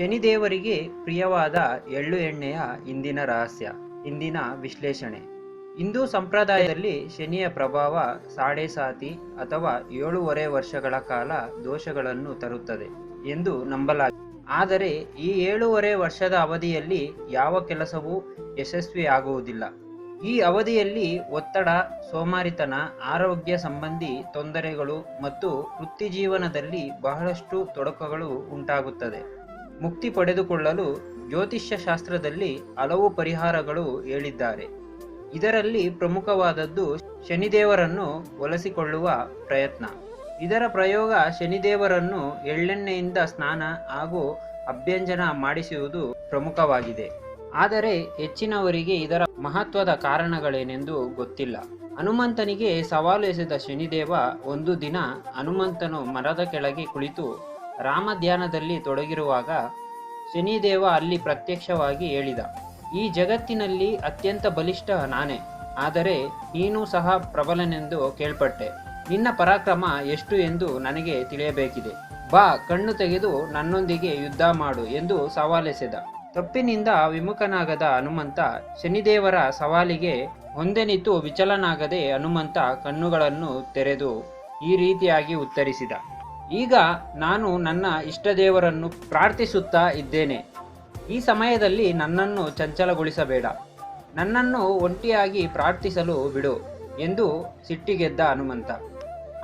ಶನಿದೇವರಿಗೆ ಪ್ರಿಯವಾದ ಎಳ್ಳು ಎಣ್ಣೆಯ ಇಂದಿನ ರಹಸ್ಯ, ಇಂದಿನ ವಿಶ್ಲೇಷಣೆ. ಹಿಂದೂ ಸಂಪ್ರದಾಯದಲ್ಲಿ ಶನಿಯ ಪ್ರಭಾವ ಸಾಡೆ ಸಾತಿ ಅಥವಾ ಏಳೂವರೆ ವರ್ಷಗಳ ಕಾಲ ದೋಷಗಳನ್ನು ತರುತ್ತದೆ ಎಂದು ನಂಬಲಾಗಿದೆ. ಆದರೆ ಈ ಏಳೂವರೆ ವರ್ಷದ ಅವಧಿಯಲ್ಲಿ ಯಾವ ಕೆಲಸವೂ ಯಶಸ್ವಿಯಾಗುವುದಿಲ್ಲ. ಈ ಅವಧಿಯಲ್ಲಿ ಒತ್ತಡ, ಸೋಮಾರಿತನ, ಆರೋಗ್ಯ ಸಂಬಂಧಿ ತೊಂದರೆಗಳು ಮತ್ತು ವೃತ್ತಿಜೀವನದಲ್ಲಿ ಬಹಳಷ್ಟು ತೊಡಕುಗಳು ಉಂಟಾಗುತ್ತದೆ. ಮುಕ್ತಿ ಪಡೆದುಕೊಳ್ಳಲು ಜ್ಯೋತಿಷ್ಯ ಶಾಸ್ತ್ರದಲ್ಲಿ ಹಲವು ಪರಿಹಾರಗಳು ಹೇಳಿದ್ದಾರೆ. ಇದರಲ್ಲಿ ಪ್ರಮುಖವಾದದ್ದು ಶನಿದೇವರನ್ನು ಒಲಿಸಿಕೊಳ್ಳುವ ಪ್ರಯತ್ನ. ಇದರ ಪ್ರಯೋಗ ಶನಿದೇವರನ್ನು ಎಳ್ಳೆಣ್ಣೆಯಿಂದ ಸ್ನಾನ ಹಾಗೂ ಅಭ್ಯಂಜನ ಮಾಡಿಸುವುದು ಪ್ರಮುಖವಾಗಿದೆ. ಆದರೆ ಹೆಚ್ಚಿನವರಿಗೆ ಇದರ ಮಹತ್ವದ ಕಾರಣಗಳೇನೆಂದು ಗೊತ್ತಿಲ್ಲ. ಹನುಮಂತನಿಗೆ ಸವಾಲು ಎಸೆದ ಶನಿದೇವ ಒಂದು ದಿನ ಹನುಮಂತನು ಮರದ ಕೆಳಗೆ ಕುಳಿತು ರಾಮ ಧ್ಯಾನದಲ್ಲಿ ತೊಡಗಿರುವಾಗ ಶನಿದೇವ ಅಲ್ಲಿ ಪ್ರತ್ಯಕ್ಷವಾಗಿ ಹೇಳಿದ, ಈ ಜಗತ್ತಿನಲ್ಲಿ ಅತ್ಯಂತ ಬಲಿಷ್ಠ ನಾನೇ, ಆದರೆ ನೀನು ಸಹ ಪ್ರಬಲನೆಂದು ಕೇಳ್ಪಟ್ಟೆ. ನಿನ್ನ ಪರಾಕ್ರಮ ಎಷ್ಟು ಎಂದು ನನಗೆ ತಿಳಿಯಬೇಕಿದೆ. ಬಾ, ಕಣ್ಣು ತೆಗೆದು ನನ್ನೊಂದಿಗೆ ಯುದ್ಧ ಮಾಡು ಎಂದು ಸವಾಲೆಸೆದ. ತಪ್ಪಿನಿಂದ ವಿಮುಖನಾಗದ ಹನುಮಂತ ಶನಿದೇವರ ಸವಾಲಿಗೆ ಹೊಂದೆನಿತು ವಿಚಲನಾಗದೆ ಹನುಮಂತ ಕಣ್ಣುಗಳನ್ನು ತೆರೆದು ಈ ರೀತಿಯಾಗಿ ಉತ್ತರಿಸಿದ. ಈಗ ನಾನು ನನ್ನ ಇಷ್ಟದೇವರನ್ನು ಪ್ರಾರ್ಥಿಸುತ್ತಾ ಇದ್ದೇನೆ. ಈ ಸಮಯದಲ್ಲಿ ನನ್ನನ್ನು ಚಂಚಲಗೊಳಿಸಬೇಡ. ನನ್ನನ್ನು ಒಂಟಿಯಾಗಿ ಪ್ರಾರ್ಥಿಸಲು ಬಿಡು ಎಂದು ಸಿಟ್ಟಿಗೆದ್ದ ಹನುಮಂತ.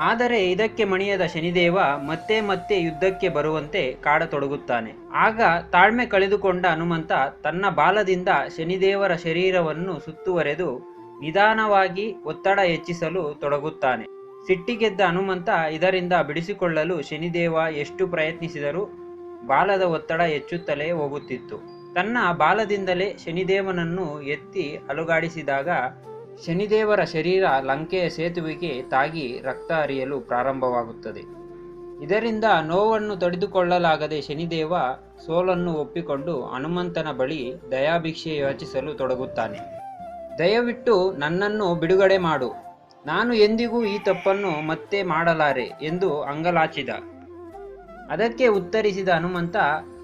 ಆದರೆ ಇದಕ್ಕೆ ಮಣಿಯದ ಶನಿದೇವ ಮತ್ತೆ ಮತ್ತೆ ಯುದ್ಧಕ್ಕೆ ಬರುವಂತೆ ಕಾಡತೊಡಗುತ್ತಾನೆ. ಆಗ ತಾಳ್ಮೆ ಕಳೆದುಕೊಂಡ ಹನುಮಂತ ತನ್ನ ಬಾಲದಿಂದ ಶನಿದೇವರ ಶರೀರವನ್ನು ಸುತ್ತುವರೆದು ನಿಧಾನವಾಗಿ ಒತ್ತಡ ಹೆಚ್ಚಿಸಲು ತೊಡಗುತ್ತಾನೆ. ಸಿಟ್ಟಿಗೆದ್ದ ಹನುಮಂತ ಇದರಿಂದ ಬಿಡಿಸಿಕೊಳ್ಳಲು ಶನಿದೇವ ಎಷ್ಟು ಪ್ರಯತ್ನಿಸಿದರೂ ಬಾಲದ ಒತ್ತಡ ಹೆಚ್ಚುತ್ತಲೇ ಹೋಗುತ್ತಿತ್ತು. ತನ್ನ ಬಾಲದಿಂದಲೇ ಶನಿದೇವನನ್ನು ಎತ್ತಿ ಅಲುಗಾಡಿಸಿದಾಗ ಶನಿದೇವರ ಶರೀರ ಲಂಕೆಯ ಸೇತುವೆಗೆ ತಾಗಿ ರಕ್ತ ಹರಿಯಲು ಪ್ರಾರಂಭವಾಗುತ್ತದೆ. ಇದರಿಂದ ನೋವನ್ನು ತಡೆದುಕೊಳ್ಳಲಾಗದೆ ಶನಿದೇವ ಸೋಲನ್ನು ಒಪ್ಪಿಕೊಂಡು ಹನುಮಂತನ ಬಳಿ ದಯಾಭಿಕ್ಷೆ ಯೋಚಿಸಲು ತೊಡಗುತ್ತಾನೆ. ದಯವಿಟ್ಟು ನನ್ನನ್ನು ಬಿಡುಗಡೆ ಮಾಡು. ನಾನು ಎಂದಿಗೂ ಈ ತಪ್ಪನ್ನು ಮತ್ತೆ ಮಾಡಲಾರೆ ಎಂದು ಅಂಗಲಾಚಿದ. ಅದಕ್ಕೆ ಉತ್ತರಿಸಿದ ಹನುಮಂತ,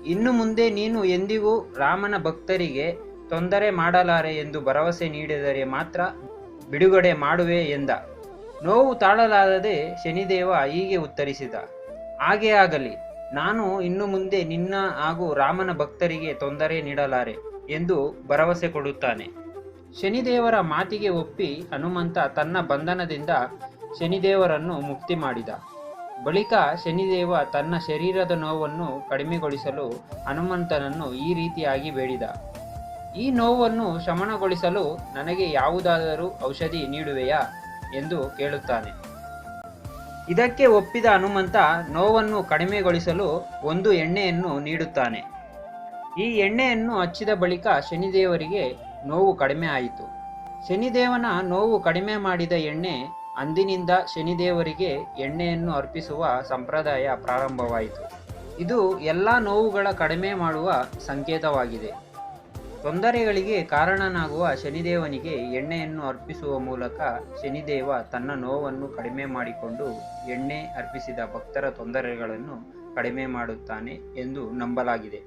ಇನ್ನು ಮುಂದೆ ನೀನು ಎಂದಿಗೂ ರಾಮನ ಭಕ್ತರಿಗೆ ತೊಂದರೆ ಮಾಡಲಾರೆ ಎಂದು ಭರವಸೆ ನೀಡಿದರೆ ಮಾತ್ರ ಬಿಡುಗಡೆ ಮಾಡುವೆ ಎಂದ. ನೋವು ತಾಳಲಾರದೆ ಶನಿದೇವ ಹೀಗೆ ಉತ್ತರಿಸಿದ. ಹಾಗೆ ಆಗಲಿ, ನಾನು ಇನ್ನು ಮುಂದೆ ನಿನ್ನ ಹಾಗೂ ರಾಮನ ಭಕ್ತರಿಗೆ ತೊಂದರೆ ನೀಡಲಾರೆ ಎಂದು ಭರವಸೆ ಕೊಡುತ್ತಾನೆ. ಶನಿದೇವರ ಮಾತಿಗೆ ಒಪ್ಪಿ ಹನುಮಂತ ತನ್ನ ಬಂಧನದಿಂದ ಶನಿದೇವರನ್ನು ಮುಕ್ತಿ ಮಾಡಿದ. ಬಳಿಕ ಶನಿದೇವ ತನ್ನ ಶರೀರದ ನೋವನ್ನು ಕಡಿಮೆಗೊಳಿಸಲು ಹನುಮಂತನನ್ನು ಈ ರೀತಿಯಾಗಿ ಬೇಡಿದ. ಈ ನೋವನ್ನು ಶಮನಗೊಳಿಸಲು ನನಗೆ ಯಾವುದಾದರೂ ಔಷಧಿ ನೀಡುವೆಯಾ ಎಂದು ಕೇಳುತ್ತಾನೆ. ಇದಕ್ಕೆ ಒಪ್ಪಿದ ಹನುಮಂತ ನೋವನ್ನು ಕಡಿಮೆಗೊಳಿಸಲು ಒಂದು ಎಣ್ಣೆಯನ್ನು ನೀಡುತ್ತಾನೆ. ಈ ಎಣ್ಣೆಯನ್ನು ಹಚ್ಚಿದ ಬಳಿಕ ಶನಿದೇವರಿಗೆ ನೋವು ಕಡಿಮೆ ಆಯಿತು. ಶನಿದೇವನ ನೋವು ಕಡಿಮೆ ಮಾಡಿದ ಎಣ್ಣೆ ಅಂದಿನಿಂದ ಶನಿದೇವರಿಗೆ ಎಣ್ಣೆಯನ್ನು ಅರ್ಪಿಸುವ ಸಂಪ್ರದಾಯ ಪ್ರಾರಂಭವಾಯಿತು. ಇದು ಎಲ್ಲ ನೋವುಗಳ ಕಡಿಮೆ ಮಾಡುವ ಸಂಕೇತವಾಗಿದೆ. ತೊಂದರೆಗಳಿಗೆ ಕಾರಣನಾಗುವ ಶನಿದೇವನಿಗೆ ಎಣ್ಣೆಯನ್ನು ಅರ್ಪಿಸುವ ಮೂಲಕ ಶನಿದೇವ ತನ್ನ ನೋವನ್ನು ಕಡಿಮೆ ಮಾಡಿಕೊಂಡು ಎಣ್ಣೆ ಅರ್ಪಿಸಿದ ಭಕ್ತರ ತೊಂದರೆಗಳನ್ನು ಕಡಿಮೆ ಮಾಡುತ್ತಾನೆ ಎಂದು ನಂಬಲಾಗಿದೆ.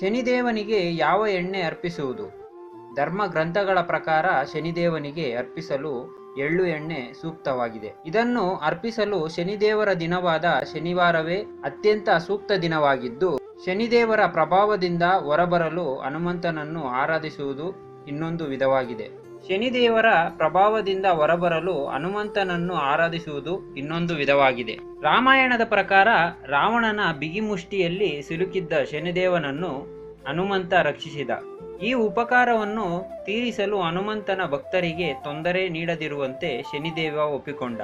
ಶನಿದೇವನಿಗೆ ಯಾವ ಎಣ್ಣೆ ಅರ್ಪಿಸುವುದು? ಧರ್ಮ ಗ್ರಂಥಗಳ ಪ್ರಕಾರ ಶನಿದೇವನಿಗೆ ಅರ್ಪಿಸಲು ಎಳ್ಳು ಎಣ್ಣೆ ಸೂಕ್ತವಾಗಿದೆ. ಇದನ್ನು ಅರ್ಪಿಸಲು ಶನಿದೇವರ ದಿನವಾದ ಶನಿವಾರವೇ ಅತ್ಯಂತ ಸೂಕ್ತ ದಿನವಾಗಿದ್ದು, ಶನಿದೇವರ ಪ್ರಭಾವದಿಂದ ಹೊರಬರಲು ಹನುಮಂತನನ್ನು ಆರಾಧಿಸುವುದು ಇನ್ನೊಂದು ವಿಧವಾಗಿದೆ. ಶನಿದೇವರ ಪ್ರಭಾವದಿಂದ ಹೊರಬರಲು ಹನುಮಂತನನ್ನು ಆರಾಧಿಸುವುದು ಇನ್ನೊಂದು ವಿಧವಾಗಿದೆ. ರಾಮಾಯಣದ ಪ್ರಕಾರ ರಾವಣನ ಬಿಗಿಮುಷ್ಟಿಯಲ್ಲಿ ಸಿಲುಕಿದ್ದ ಶನಿದೇವನನ್ನು ಹನುಮಂತ ರಕ್ಷಿಸಿದ. ಈ ಉಪಕಾರವನ್ನು ತೀರಿಸಲು ಹನುಮಂತನ ಭಕ್ತರಿಗೆ ತೊಂದರೆ ನೀಡದಿರುವಂತೆ ಶನಿದೇವ ಒಪ್ಪಿಕೊಂಡ.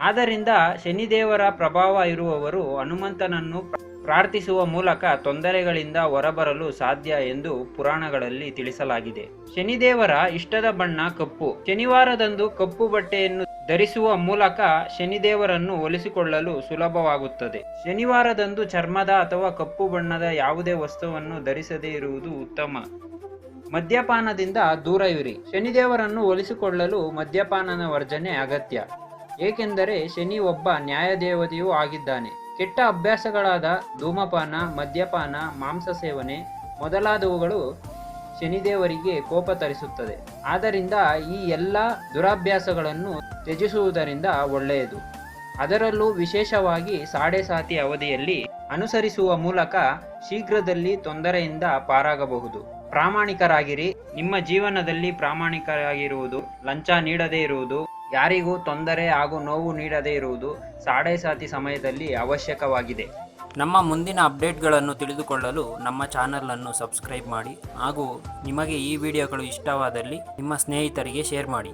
ಆದ್ದರಿಂದ ಶನಿದೇವರ ಪ್ರಭಾವ ಇರುವವರು ಹನುಮಂತನನ್ನು ಪ್ರಾರ್ಥಿಸುವ ಮೂಲಕ ತೊಂದರೆಗಳಿಂದ ಹೊರಬರಲು ಸಾಧ್ಯ ಎಂದು ಪುರಾಣಗಳಲ್ಲಿ ತಿಳಿಸಲಾಗಿದೆ. ಶನಿದೇವರ ಇಷ್ಟದ ಬಣ್ಣ ಕಪ್ಪು. ಶನಿವಾರದಂದು ಕಪ್ಪು ಬಟ್ಟೆಯನ್ನು ಧರಿಸುವ ಮೂಲಕ ಶನಿದೇವರನ್ನು ಒಲಿಸಿಕೊಳ್ಳಲು ಸುಲಭವಾಗುತ್ತದೆ. ಶನಿವಾರದಂದು ಚರ್ಮದ ಅಥವಾ ಕಪ್ಪು ಬಣ್ಣದ ಯಾವುದೇ ವಸ್ತುವನ್ನು ಧರಿಸದೇ ಇರುವುದು ಉತ್ತಮ. ಮದ್ಯಪಾನದಿಂದ ದೂರ ಇರಿ. ಶನಿದೇವರನ್ನು ಒಲಿಸಿಕೊಳ್ಳಲು ಮದ್ಯಪಾನನ ವರ್ಜನೆ ಅಗತ್ಯ. ಏಕೆಂದರೆ ಶನಿ ಒಬ್ಬ ನ್ಯಾಯದೇವತೆಯೂ ಆಗಿದ್ದಾನೆ. ಕೆಟ್ಟ ಅಭ್ಯಾಸಗಳಾದ ಧೂಮಪಾನ, ಮದ್ಯಪಾನ, ಮಾಂಸ ಸೇವನೆ ಮೊದಲಾದವುಗಳು ಶನಿದೇವರಿಗೆ ಕೋಪ ತರಿಸುತ್ತದೆ. ಆದ್ದರಿಂದ ಈ ಎಲ್ಲ ದುರಾಭ್ಯಾಸಗಳನ್ನು ತ್ಯಜಿಸುವುದರಿಂದ ಒಳ್ಳೆಯದು. ಅದರಲ್ಲೂ ವಿಶೇಷವಾಗಿ ಸಾಡೆ ಸಾತಿ ಅವಧಿಯಲ್ಲಿ ಅನುಸರಿಸುವ ಮೂಲಕ ಶೀಘ್ರದಲ್ಲಿ ತೊಂದರೆಯಿಂದ ಪಾರಾಗಬಹುದು. ಪ್ರಾಮಾಣಿಕರಾಗಿರಿ. ನಿಮ್ಮ ಜೀವನದಲ್ಲಿ ಪ್ರಾಮಾಣಿಕರಾಗಿರುವುದು, ಲಂಚ ನೀಡದೇ ಇರುವುದು, ಯಾರಿಗೂ ತೊಂದರೆ ಹಾಗೂ ನೋವು ನೀಡದೇ ಇರುವುದು ಸಾಡೆ ಸಾತಿ ಸಮಯದಲ್ಲಿ ಅವಶ್ಯಕವಾಗಿದೆ. ನಮ್ಮ ಮುಂದಿನ ಅಪ್ಡೇಟ್ಗಳನ್ನು ತಿಳಿದುಕೊಳ್ಳಲು ನಮ್ಮ ಚಾನಲನ್ನು ಸಬ್ಸ್ಕ್ರೈಬ್ ಮಾಡಿ ಹಾಗೂ ನಿಮಗೆ ಈ ವಿಡಿಯೋಗಳು ಇಷ್ಟವಾದಲ್ಲಿ ನಿಮ್ಮ ಸ್ನೇಹಿತರಿಗೆ ಶೇರ್ ಮಾಡಿ.